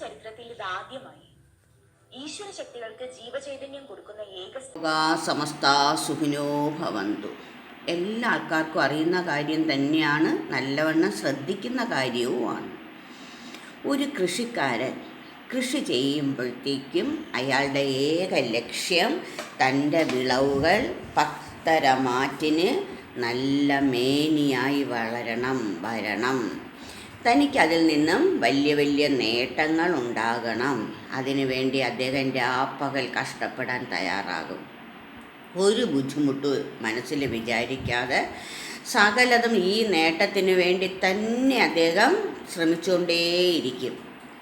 ചരിത്രത്തിൽ ഇത് ഈശ്വര ശക്തികൾക്ക് ജീവചൈതന്യം കൊടുക്കുന്ന ഏക സമസ്ത സുഖിനോ ഭവന്തു. എല്ലാ ആൾക്കാർക്കും അറിയുന്ന കാര്യം തന്നെയാണ് നല്ലവണ്ണം ശ്രദ്ധിക്കുന്ന കാര്യവുമാണ്. ഒരു കൃഷിക്കാരൻ കൃഷി ചെയ്യുമ്പോഴത്തേക്കും അയാളുടെ ഏക ലക്ഷ്യം തന്റെ വിളവുകൾ പത്തരമാറ്റിന് നല്ല മേനിയായി വളരണം വരണം. തനിക്കതിൽ നിന്നും വലിയ വലിയ നേട്ടങ്ങൾ ഉണ്ടാകണം അതിനു വേണ്ടി അദ്ദേഹം രാപ്പകൽ കഷ്ടപ്പെടാൻ തയ്യാറാകും. ഒരു ബുദ്ധിമുട്ട് മനസ്സിൽ വിചാരിക്കാതെ സകലതും ഈ നേട്ടത്തിന് വേണ്ടി തന്നെ അദ്ദേഹം ശ്രമിച്ചുകൊണ്ടേയിരിക്കും.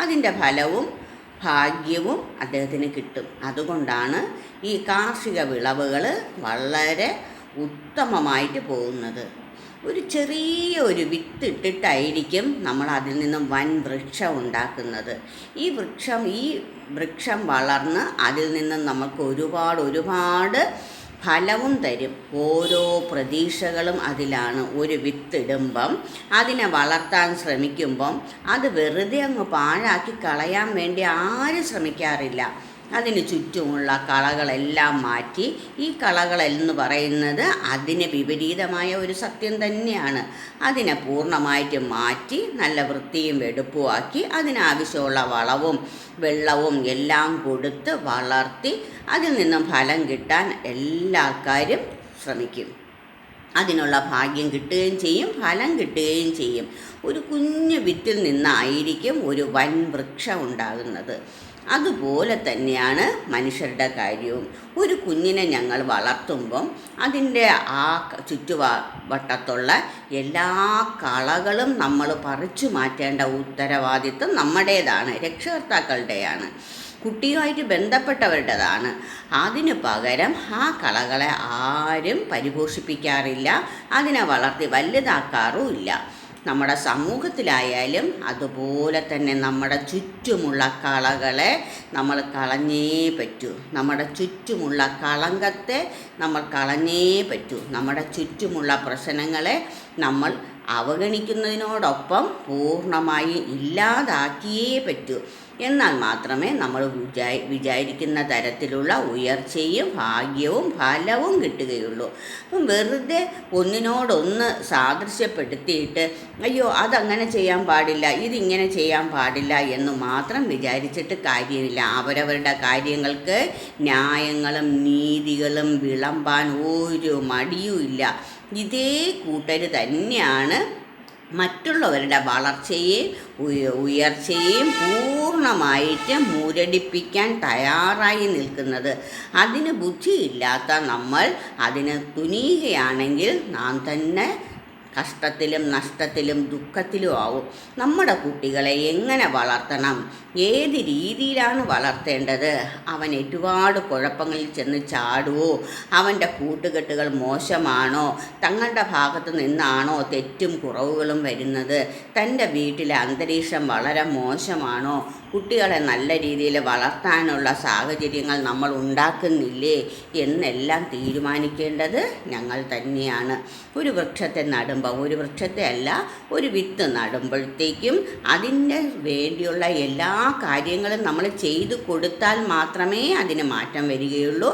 അതിന്റെ ഫലവും ഭാഗ്യവും അദ്ദേഹത്തിന് കിട്ടും. അതുകൊണ്ടാണ് ഈ കാർഷിക വിളവുകൾ വളരെ ഉത്തമമായിട്ട് പോകുന്നത്. ഒരു ചെറിയ ഒരു വിത്ത് ഇട്ടിട്ടായിരിക്കും നമ്മൾ അതിൽ നിന്നും വൻ വൃക്ഷം ഉണ്ടാക്കുന്നത്. ഈ വൃക്ഷം ഈ വൃക്ഷം വളർന്ന് അതിൽ നിന്നും നമുക്ക് ഒരുപാട് ഒരുപാട് ഫലവും തരും. ഓരോ പ്രതീക്ഷകളും അതിലാണ്. ഒരു വിത്തിടുമ്പം അതിനെ വളർത്താൻ ശ്രമിക്കുമ്പം അത് വെറുതെ അങ്ങ് പാഴാക്കി കളയാൻ വേണ്ടി ആരും ശ്രമിക്കാറില്ല. അതിന് ചുറ്റുമുള്ള കളകളെല്ലാം മാറ്റി ഈ കളകളെന്ന് പറയുന്നത് അതിന് വിപരീതമായ ഒരു സത്യം തന്നെയാണ്. അതിനെ പൂർണമായിട്ട് മാറ്റി നല്ല വൃത്തിയും വെടുപ്പുമാക്കി അതിനാവശ്യമുള്ള വളവും വെള്ളവും എല്ലാം കൊടുത്ത് വളർത്തി അതിൽ നിന്നും ഫലം കിട്ടാൻ എല്ലാക്കാരും ശ്രമിക്കും. അതിനുള്ള ഭാഗ്യം കിട്ടുകയും ചെയ്യും ഫലം കിട്ടുകയും ചെയ്യും. ഒരു കുഞ്ഞു വിത്തിൽ നിന്നായിരിക്കും ഒരു വൻ വൃക്ഷം ഉണ്ടാകുന്നത്. അതുപോലെ തന്നെയാണ് മനുഷ്യരുടെ കാര്യവും. ഒരു കുഞ്ഞിനെ ഞങ്ങൾ വളർത്തുമ്പം അതിന്റെ ആ ചുറ്റുവട്ടത്തുള്ള എല്ലാ കളകളും നമ്മൾ പറിച്ചു മാറ്റേണ്ട ഉത്തരവാദിത്വം നമ്മുടേതാണ് രക്ഷകർത്താക്കളുടെയാണ്. കുട്ടിയുമായിട്ട് ബന്ധപ്പെട്ടവരുടേതാണ്. അതിന് പകരം ആ കളകളെ ആരും പരിപോഷിപ്പിക്കാറില്ല അതിനെ വളർത്തി വലുതാക്കാറുമില്ല. നമ്മുടെ സമൂഹത്തിലായാലും അതുപോലെ തന്നെ നമ്മുടെ ചുറ്റുമുള്ള കളകളെ നമ്മൾ കളഞ്ഞേ പറ്റൂ. നമ്മുടെ ചുറ്റുമുള്ള കളങ്കത്തെ നമ്മൾ കളഞ്ഞേ പറ്റൂ. നമ്മുടെ ചുറ്റുമുള്ള പ്രശ്നങ്ങളെ നമ്മൾ അവഗണിക്കുന്നതിനോടൊപ്പം പൂർണമായി ഇല്ലാതാക്കിയേ പറ്റൂ. എന്നാൽ മാത്രമേ നമ്മൾ വിചാ വിചാരിക്കുന്ന തരത്തിലുള്ള ഉയർച്ചയും ഭാഗ്യവും ഫലവും കിട്ടുകയുള്ളൂ. അപ്പം വെറുതെ ഒന്നിനോടൊന്ന് സാദൃശ്യപ്പെടുത്തിയിട്ട് അയ്യോ അതങ്ങനെ ചെയ്യാൻ പാടില്ല ഇതിങ്ങനെ ചെയ്യാൻ പാടില്ല എന്ന് മാത്രം വിചാരിച്ചിട്ട് കാര്യമില്ല. അവരവരുടെ കാര്യങ്ങൾക്ക് ന്യായങ്ങളും നീതികളും വിളമ്പാൻ ഒരു മടിയുമില്ല ഇതേ കൂട്ടർ തന്നെയാണ് മറ്റുള്ളവരുടെ വളർച്ചയെ ഉയർച്ചയെയും ഉയർച്ചയെയും പൂർണമായിട്ട് മൂരടിപ്പിക്കാൻ തയ്യാറായി നിൽക്കുന്നത്. അതിന് ബുദ്ധിയില്ലാത്ത നമ്മൾ അതിന് തുനിയുകയാണെങ്കിൽ നാം തന്നെ കഷ്ടത്തിലും നഷ്ടത്തിലും ദുഃഖത്തിലും ആവും. നമ്മുടെ കുട്ടികളെ എങ്ങനെ വളർത്തണം? ഏത് രീതിയിലാണ് വളർത്തേണ്ടത്? അവൻ ഒരുപാട് കുഴപ്പങ്ങളിൽ ചെന്ന് ചാടുവോ? അവന്റെ കൂട്ടുകെട്ടുകൾ മോശമാണോ? തങ്ങളുടെ ഭാഗത്ത് നിന്നാണോ തെറ്റും കുറവുകളും വരുന്നത്? തന്റെ വീട്ടിലെ അന്തരീക്ഷം വളരെ മോശമാണോ? കുട്ടികളെ നല്ല രീതിയിൽ വളർത്താനുള്ള സാഹചര്യങ്ങൾ നമ്മൾ ഉണ്ടാക്കുന്നില്ലേ? എന്നെല്ലാം തീരുമാനിക്കേണ്ടത് ഞങ്ങൾ തന്നെയാണ്. ഒരു വൃക്ഷത്തെ നടുമ്പോൾ ഒരു വൃക്ഷത്തെ അല്ല ഒരു വിത്ത് നടുമ്പോഴത്തേക്കും അതിന് വേണ്ടിയുള്ള എല്ലാ കാര്യങ്ങളും നമ്മൾ ചെയ്തു കൊടുത്താൽ മാത്രമേ അതിന് മാറ്റം വരികയുള്ളൂ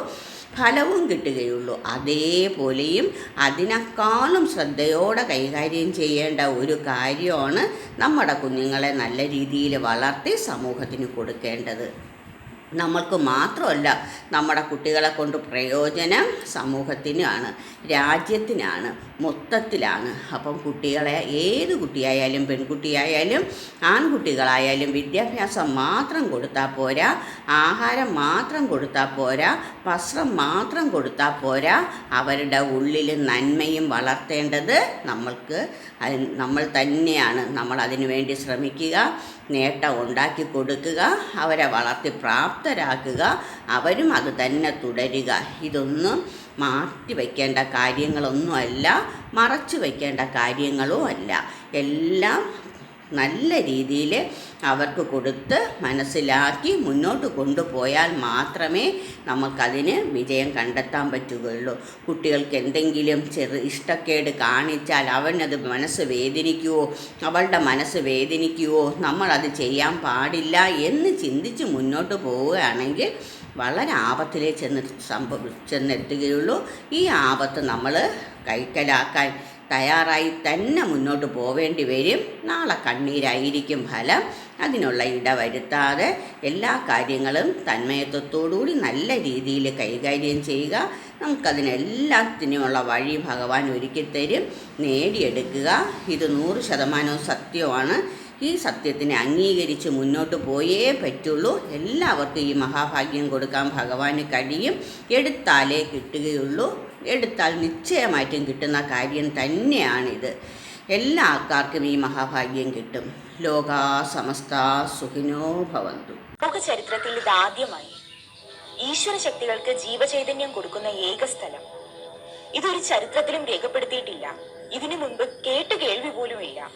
ഫലവും കിട്ടുകയുള്ളൂ. അതേപോലെയും അതിനേക്കാളും ശ്രദ്ധയോടെ കൈകാര്യം ചെയ്യേണ്ട ഒരു കാര്യമാണ് നമ്മുടെ കുഞ്ഞുങ്ങളെ നല്ല രീതിയിൽ വളർത്തി സമൂഹത്തിന് കൊടുക്കേണ്ടത്. നമ്മൾക്ക് മാത്രമല്ല നമ്മുടെ കുട്ടികളെ കൊണ്ട് പ്രയോജനം സമൂഹത്തിനാണ് രാജ്യത്തിനാണ് മൊത്തത്തിലാണ്. അപ്പം കുട്ടികളെ ഏത് കുട്ടിയായാലും പെൺകുട്ടിയായാലും ആൺകുട്ടികളായാലും വിദ്യാഭ്യാസം മാത്രം കൊടുത്താൽ പോരാ ആഹാരം മാത്രം കൊടുത്താൽ പോരാ വസ്ത്രം മാത്രം കൊടുത്താൽ പോരാ അവരുടെ ഉള്ളിൽ നന്മയും വളർത്തേണ്ടത് നമ്മൾക്ക് നമ്മൾ തന്നെയാണ്. നമ്മൾ അതിനു വേണ്ടി ശ്രമിക്കുക. നേട്ടം ഉണ്ടാക്കി കൊടുക്കുക അവരെ വളർത്തി പ്രാപ്തരാക്കുക അവരും അത് തന്നെ തുടരുക. ഇതൊന്നും മാറ്റി വയ്ക്കേണ്ട കാര്യങ്ങളൊന്നുമല്ല മറച്ചു വയ്ക്കേണ്ട കാര്യങ്ങളും അല്ല. എല്ലാം നല്ല രീതിയിൽ അവർക്ക് കൊടുത്ത് മനസ്സിലാക്കി മുന്നോട്ട് കൊണ്ടുപോയാൽ മാത്രമേ നമുക്കതിന് വിജയം കണ്ടെത്താൻ പറ്റുകയുള്ളൂ. കുട്ടികൾക്ക് എന്തെങ്കിലും ചെറു ഇഷ്ടക്കേട് കാണിച്ചാൽ അവനത് മനസ്സ് വേദനിക്കുവോ? അവളുടെ മനസ്സ് വേദനിക്കുവോ? നമ്മളത് ചെയ്യാൻ പാടില്ല എന്ന് ചിന്തിച്ച് മുന്നോട്ട് പോവുകയാണെങ്കിൽ വളരെ ആപത്തിലേ ചെന്ന് സംഭവ ചെന്നെത്തുകയുള്ളൂ. ഈ ആപത്ത് നമ്മൾ കൈക്കലാക്കാൻ തയ്യാറായി തന്നെ മുന്നോട്ട് പോവേണ്ടി വരും. നാളെ കണ്ണീരായിരിക്കും ഫലം. അതിനുള്ള ഇട വരുത്താതെ എല്ലാ കാര്യങ്ങളും തന്മയത്വത്തോടുകൂടി നല്ല രീതിയിൽ കൈകാര്യം ചെയ്യുക. നമുക്കതിനെല്ലാത്തിനുമുള്ള വഴി ഭഗവാൻ ഒരുക്കി തരും നേടിയെടുക്കുക. ഇത് നൂറ് ശതമാനവും സത്യമാണ് ഈ സത്യത്തിനെ അംഗീകരിച്ച് മുന്നോട്ട് പോയേ പറ്റുള്ളൂ. എല്ലാവർക്കും ഈ മഹാഭാഗ്യം കൊടുക്കാൻ ഭഗവാന് കഴിയും. എടുത്താലേ കിട്ടുകയുള്ളൂ. എടുത്താൽ നിശ്ചയമായിട്ടും കിട്ടുന്ന കാര്യം തന്നെയാണിത്. എല്ലാ ആൾക്കാർക്കും ഈ മഹാഭാഗ്യം കിട്ടും. ലോകാ സമസ്ത സുഖിനോ ഭവന്തു. ലോക ചരിത്രത്തിൽ ഇത് ആദ്യമായി ഈശ്വര ശക്തികൾക്ക് ജീവചൈതന്യം കൊടുക്കുന്ന ഏക സ്ഥലം. ഇതൊരു ചരിത്രത്തിലും രേഖപ്പെടുത്തിയിട്ടില്ല. ഇതിനു മുൻപ് കേട്ട് കേൾവി ഇല്ല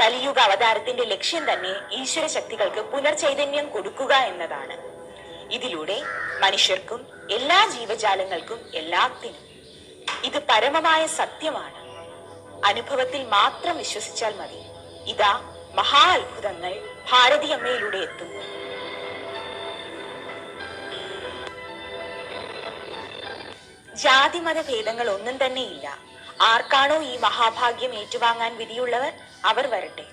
കലിയുഗ അവതാരത്തിന്റെ ലക്ഷ്യം തന്നെ ഈശ്വര ശക്തികൾക്ക് പുനർചൈതന്യം കൊടുക്കുക എന്നതാണ്. ഇതിലൂടെ മനുഷ്യർക്കും എല്ലാ ജീവജാലങ്ങൾക്കും എല്ലാത്തിനും ഇത് പരമമായ സത്യമാണ്. അനുഭവത്തിൽ മാത്രം വിശ്വസിച്ചാൽ മതി. ഇതാ മഹാ അത്ഭുതങ്ങൾ ഭാരതീയമ്മയിലൂടെ എത്തുന്നു. ജാതിമത ഭേദങ്ങൾ ഒന്നും തന്നെയില്ല ആർക്കാണോ ഈ മഹാഭാഗ്യം ഏറ്റുവാങ്ങാൻ വിധിയുള്ളവർ? അവർ വരട്ടെ.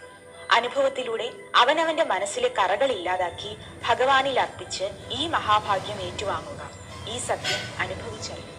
അനുഭവത്തിലൂടെ അവനവന്റെ മനസ്സിലെ കറകൾ ഇല്ലാതാക്കി ഭഗവാനിൽ അർപ്പിച്ച് ഈ മഹാഭാഗ്യം ഏറ്റുവാങ്ങുക. ഈ സത്യം അനുഭവിച്ചറിയുക.